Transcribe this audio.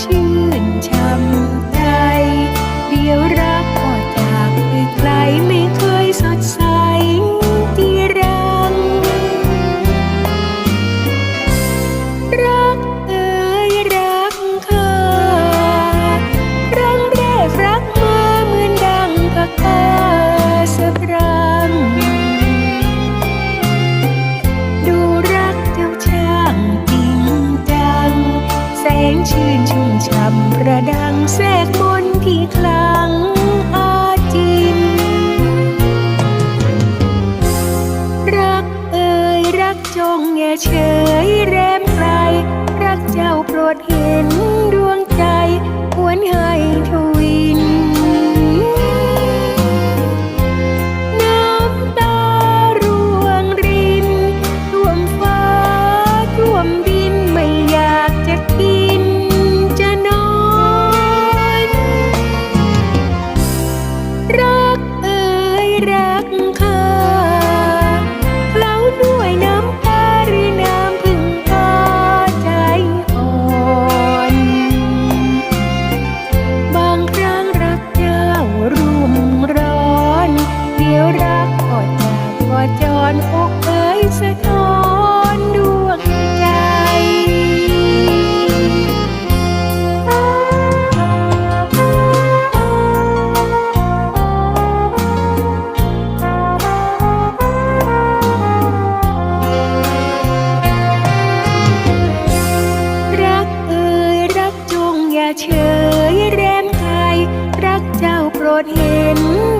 心 งชื่นชุ่มฉ่ำประดังแทรกมนที่คลังอาจิน รักเอ่ยรักจงแง่เฉยแรมไกลรักเจ้าโปรดเห็นดวงใจควรหา เฉยแรมไทยรักเจ้าโปรดเห็น